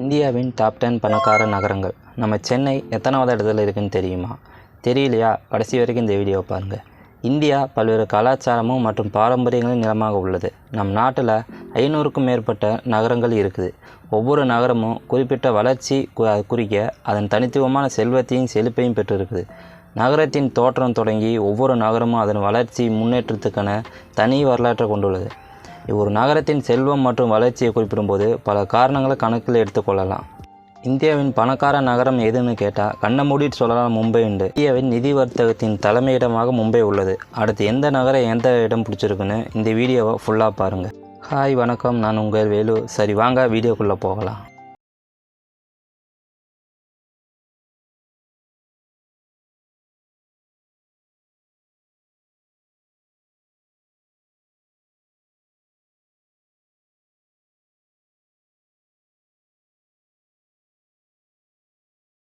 இந்தியாவின் top ten பணக்கார நகரங்கள். நம்ம சென்னை எத்தனாவது இடத்துல இருக்குன்னு தெரியுமா? தெரியலையா? கடைசி வரைக்கும் இந்த வீடியோ பாருங்கள் இந்தியா பல்வேறு கலாச்சாரமும் மற்றும் பாரம்பரியங்களும் நிலமாக உள்ளது. நம் நாட்டில் ஐநூறுக்கும் மேற்பட்ட நகரங்கள் இருக்குது. ஒவ்வொரு நகரமும் குறிப்பிட்ட வளர்ச்சி கு- குறிக்க அதன் தனித்துவமான செல்வத்தையும் செழிப்பையும் பெற்றிருக்குது. நகரத்தின் தோற்றம் தொடங்கி ஒவ்வொரு நகரமும் அதன் வளர்ச்சி முன்னேற்றத்துக்கான தனி வரலாற்றை கொண்டுள்ளது. ஒரு நகரத்தின் செல்வம் மற்றும் வளர்ச்சியை குறிப்பிடும்போது பல காரணங்களை கணக்கில் எடுத்துக்கொள்ளலாம் இந்தியாவின் பணக்கார நகரம் எதுன்னு கேட்டால் கண்ண மூடிட்டு சொல்லலாம் மும்பை உண்டு. இந்தியாவின் நிதி வர்த்தகத்தின் தலைமையிடமாக மும்பை உள்ளது. அடுத்து எந்த நகரம் எந்த இடம் பிடிச்சிருக்குன்னு இந்த வீடியோவை ஃபுல்லாக பாருங்கள் ஹாய் வணக்கம். நான் உங்கள் வேலு. சரி வாங்க வீடியோக்குள்ளே போகலாம்.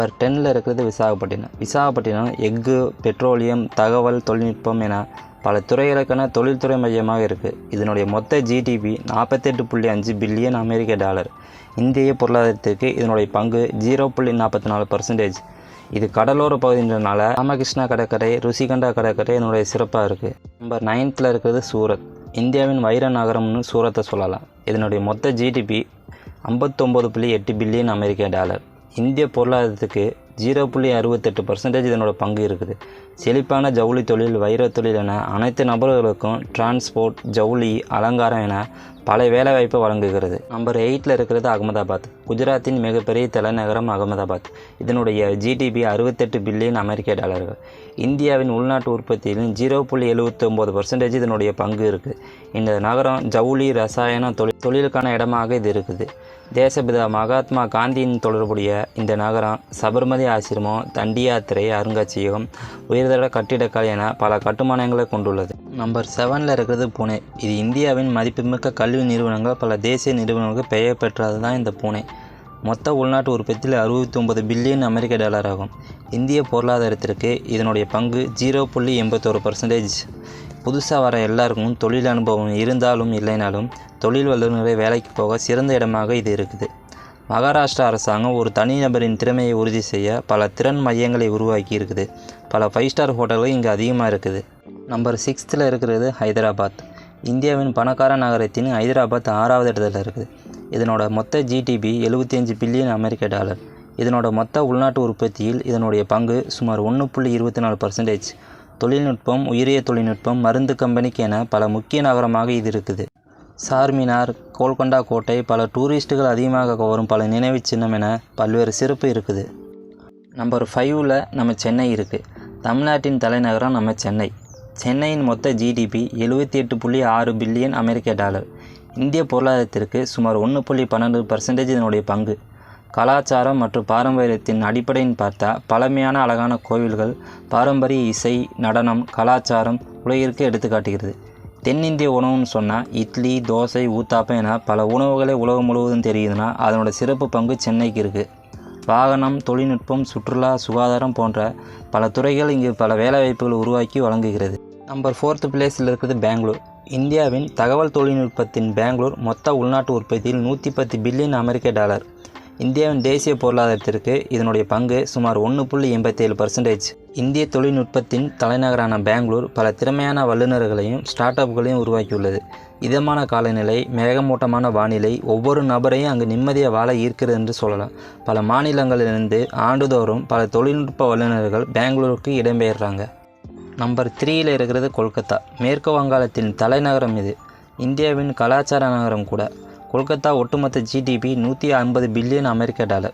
நம்பர் டென்னில் இருக்கிறது விசாகப்பட்டினம். விசாகப்பட்டினம் எஃகு பெட்ரோலியம் தகவல் தொழில்நுட்பம் என பல துறைகளுக்கான தொழில்துறை மையமாக இருக்குது இதனுடைய மொத்த ஜிடிபி நாற்பத்தெட்டு புள்ளி அஞ்சு பில்லியன் அமெரிக்க டாலர். இந்திய பொருளாதாரத்திற்கு இதனுடைய பங்கு ஜீரோ புள்ளி நாற்பத்தி நாலு பர்சன்டேஜ் இது கடலோர பகுதின்றனால ராமகிருஷ்ணா கடற்கரை ருசிகண்டா கடற்கரை இதனுடைய சிறப்பாக இருக்குது நம்பர் நைன்த்தில் இருக்கிறது சூரத். இந்தியாவின் வைர நகரம்னு சூரத்தை சொல்லலாம். இதனுடைய மொத்த ஜிடிபி ஐம்பத்தொம்போது புள்ளி எட்டு பில்லியன் அமெரிக்க டாலர். இந்திய பொருளாதாரத்துக்கு ஜீரோ புள்ளி அறுபத்தெட்டு பர்சன்டேஜ் இதனோட பங்கு இருக்குது. செழிப்பான ஜவுளி தொழில் வைர தொழில் என அனைத்து நபர்களுக்கும் டிரான்ஸ்போர்ட் ஜவுளி அலங்காரம் என பல வேலைவாய்ப்பு வழங்குகிறது. நம்பர் எயிட்டில் இருக்கிறது அகமதாபாத். குஜராத்தின் மிகப்பெரிய தலைநகரம் அகமதாபாத். இதனுடைய ஜிடிபி அறுபத்தெட்டு பில்லியன் அமெரிக்க டாலர்கள். இந்தியாவின் உள்நாட்டு உற்பத்தியிலும் ஜீரோ புள்ளி எழுபத்தொம்போது பர்சன்டேஜ் இதனுடைய பங்கு இருக்குது இந்த நகரம் ஜவுளி ரசாயன தொழில் தொழிலுக்கான இடமாக இது இருக்குது. தேசபிதா மகாத்மா காந்தியின் தொடர்புடைய இந்த நகரம் சபர்மதி ஆசிரமம் தண்டி யாத்திரை அருங்காட்சியகம் உயர்தர கட்டிடக்கலை என பல கட்டுமானங்களை கொண்டுள்ளது. நம்பர் செவனில் இருக்கிறது புனே. இது இந்தியாவின் மதிப்புமிக்க கல்வி நிறுவனங்கள் பல தேசிய நிறுவனங்களுக்கு பெயர் பெற்றது தான் இந்த பூனை. மொத்த உள்நாட்டு உற்பத்தியில் அறுபத்தி ஒன்பது பில்லியன் அமெரிக்க டாலர் ஆகும் இந்திய பொருளாதாரத்திற்கு இதனுடைய பங்கு ஜீரோ புள்ளி எண்பத்தோரு பர்சன்டேஜ் புதுசாக வர எல்லாருக்கும் தொழில் அனுபவம் இருந்தாலும் இல்லைனாலும் தொழில் வல்லுநரை வேலைக்கு போக சிறந்த இடமாக இது இருக்குது. மகாராஷ்டிரா அரசாங்கம் ஒரு தனிநபரின் திறமையை உறுதி செய்ய பல திறன் மையங்களை உருவாக்கி இருக்குது. பல ஃபைவ் ஸ்டார் ஹோட்டல்கள் இங்கே அதிகமாக இருக்குது. நம்பர் சிக்ஸ்த்தில் இருக்கிறது ஹைதராபாத். இந்தியாவின் பணக்கார நகரத்தின் ஹைதராபாத் ஆறாவது இடத்துல இருக்குது. இதனோட மொத்த ஜிடிபி 75 பில்லியன் அமெரிக்க டாலர். இதனோட மொத்த உள்நாட்டு உற்பத்தியில் இதனுடைய பங்கு சுமார் ஒன்று புள்ளி இருபத்தி நாலு பர்சன்டேஜ் தொழில்நுட்பம் உயிரிய தொழில்நுட்பம் மருந்து கம்பெனிக்கு என பல முக்கிய நகரமாக இது இருக்குது. சார்மினார் கோல்கொண்டா கோட்டை பல டூரிஸ்ட்டுகள் அதிகமாக வரும் பல நினைவுச் சின்னம் என பல்வேறு சிறப்பு இருக்குது. நம்பர் ஃபைவ்ல நம்ம சென்னை இருக்குது தமிழ்நாட்டின் தலைநகரம் நம்ம சென்னை. சென்னையின் மொத்த ஜிடிபி எழுபத்தி எட்டு புள்ளி ஆறு பில்லியன் அமெரிக்க டாலர். இந்திய பொருளாதாரத்திற்கு சுமார் ஒன்று புள்ளி பன்னெண்டு பர்சன்டேஜ் இதனுடைய பங்கு. கலாச்சாரம் மற்றும் பாரம்பரியத்தின் அடிப்படையின் பார்த்தா பழமையான அழகான கோவில்கள் பாரம்பரிய இசை நடனம் கலாச்சாரம் உலகிற்கு எடுத்துக்காட்டுகிறது. தென்னிந்திய உணவுன்னு சொன்னால் இட்லி தோசை ஊத்தாப்பம் என பல உணவுகளை உலகம் முழுவதும் தெரியுதுன்னா அதனோட சிறப்பு பங்கு சென்னைக்கு இருக்குது வாகனம் தொழில்நுட்பம் சுற்றுலா சுகாதாரம் போன்ற பல துறைகள் இங்கு பல வேலைவாய்ப்புகள் உருவாக்கி வழங்குகிறது. நம்பர் ஃபோர்த்து பிளேஸில் இருக்கிறது பெங்களூர். இந்தியாவின் தகவல் தொழில்நுட்பத்தின் பெங்களூர் மொத்த உள்நாட்டு உற்பத்தியில் நூற்றி பத்து பில்லியன் அமெரிக்க டாலர். இந்தியாவின் தேசிய பொருளாதாரத்திற்கு இதனுடைய பங்கு சுமார் ஒன்று புள்ளி எண்பத்தேழு பர்சன்டேஜ் இந்திய தொழில்நுட்பத்தின் தலைநகரான பெங்களூர் பல திறமையான வல்லுநர்களையும் ஸ்டார்ட் அப்களையும் உருவாக்கியுள்ளது. இதமான காலநிலை மேகமூட்டமான வானிலை ஒவ்வொரு நபரையும் அங்கு நிம்மதியாக வாழ ஈர்க்கிறது என்று சொல்லலாம். பல மாநிலங்களிலிருந்து ஆண்டுதோறும் பல தொழில்நுட்ப வல்லுநர்கள் பெங்களூருக்கு இடம்பெயர்றாங்க. நம்பர் த்ரீயில் இருக்கிறது கொல்கத்தா. மேற்கு வங்காளத்தின் தலைநகரம் இது. இந்தியாவின் கலாச்சார நகரம் கூட. கொல்கத்தா ஒட்டுமொத்த ஜிடிபி நூற்றி ஐம்பது பில்லியன் அமெரிக்க டாலர்.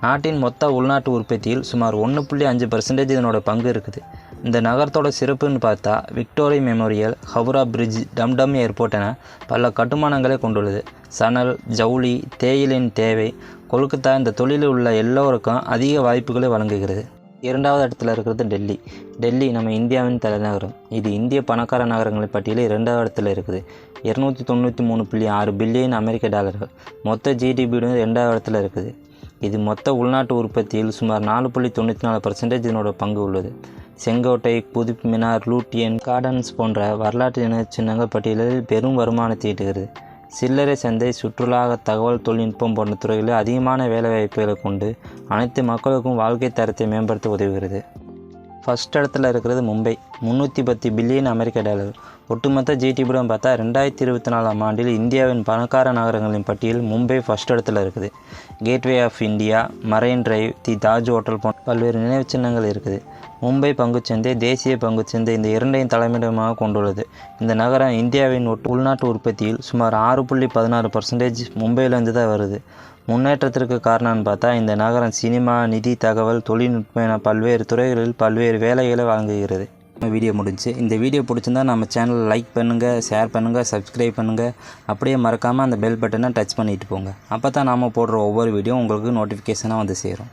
நாட்டின் மொத்த உள்நாட்டு உற்பத்தியில் சுமார் ஒன்று புள்ளி அஞ்சு பர்சன்டேஜ் இதனோட பங்கு இருக்குது. இந்த நகரத்தோட சிறப்புன்னு பார்த்தா Victoria Memorial Howrah Bridge Dum Dum airport என பல கட்டுமானங்களை கொண்டுள்ளது. சணல் ஜவுளி தேயிலின் தேவை. கொல்கத்தா இந்த தொழிலில் உள்ள எல்லோருக்கும் அதிக வாய்ப்புகளை வழங்குகிறது. இரண்டாவது இடத்துல இருக்கிறது டெல்லி. டெல்லி நம்ம இந்தியாவின் தலைநகரம். இது இந்திய பணக்கார நகரங்கள் பட்டியலில் இரண்டாவது இடத்துல இருக்குது. இரநூத்தி தொண்ணூற்றி மூணு புள்ளி ஆறு பில்லியன் அமெரிக்க டாலர்கள். மொத்த ஜிடிபியுடன் ரெண்டாவது இடத்துல இருக்குது. இது மொத்த உள்நாட்டு உற்பத்தியில் சுமார் நாலு புள்ளி தொண்ணூற்றி நாலு பர்சன்டேஜ் இதனோட பங்கு உள்ளது. செங்கோட்டை குதுப் மினார் லூட்டியன் கார்டன்ஸ் போன்ற வரலாற்று நினைவுச் சின்னங்கள் பட்டியலில் பெரும் வருமானத்தை ஈட்டுகிறது. சில்லறை சந்தை சுற்றுலா தகவல் தொழில்நுட்பம் போன்ற துறைகளில் அதிகமான வேலைவாய்ப்புகளை கொண்டு அனைத்து மக்களுக்கும் வாழ்க்கை தரத்தை மேம்படுத்த உதவுகிறது. ஃபஸ்ட் இடத்துல இருக்கிறது மும்பை. முந்நூற்றி பத்து பில்லியன் அமெரிக்க டாலர். ஒட்டுமொத்த ஜிடிபியுடன் பார்த்தா ரெண்டாயிரத்தி இருபத்தி நாலாம் ஆண்டில் இந்தியாவின் பணக்கார நகரங்களின் பட்டியல் மும்பை ஃபஸ்ட் இடத்துல இருக்குது. Gateway of India Marine Drive the Taj Hotel போன்ற பல்வேறு நினைவு சின்னங்கள் இருக்குது. மும்பை பங்குச்சந்தை தேசிய பங்குச்சந்தை இந்த இரண்டையும் தலைமையிடமாக கொண்டுள்ளது. இந்த நகரம் இந்தியாவின் ஒட்டு உள்நாட்டு உற்பத்தியில் சுமார் ஆறு புள்ளி பதினாறு பர்சன்டேஜ் மும்பையிலேருந்து தான் வருது. முன்னேற்றத்திற்கு காரணம்னு பார்த்தா இந்த நகரம் சினிமா நிதி தகவல் தொழில்நுட்பம் என பல்வேறு துறைகளில் பல்வேறு வேலைகளை வழங்குகிறது. வீடியோ முடிஞ்சு இந்த வீடியோ பிடிச்சிருந்தா நம்ம சேனலை லைக் பண்ணுங்கள் ஷேர் பண்ணுங்கள் சப்ஸ்கிரைப் பண்ணுங்கள் அப்படியே மறக்காமல் அந்த பெல் பட்டனை டச் பண்ணிட்டு போங்க. அப்போ தான் நாம் போடுற ஒவ்வொரு வீடியோ உங்களுக்கு நோட்டிஃபிகேஷனாக வந்து சேரும்.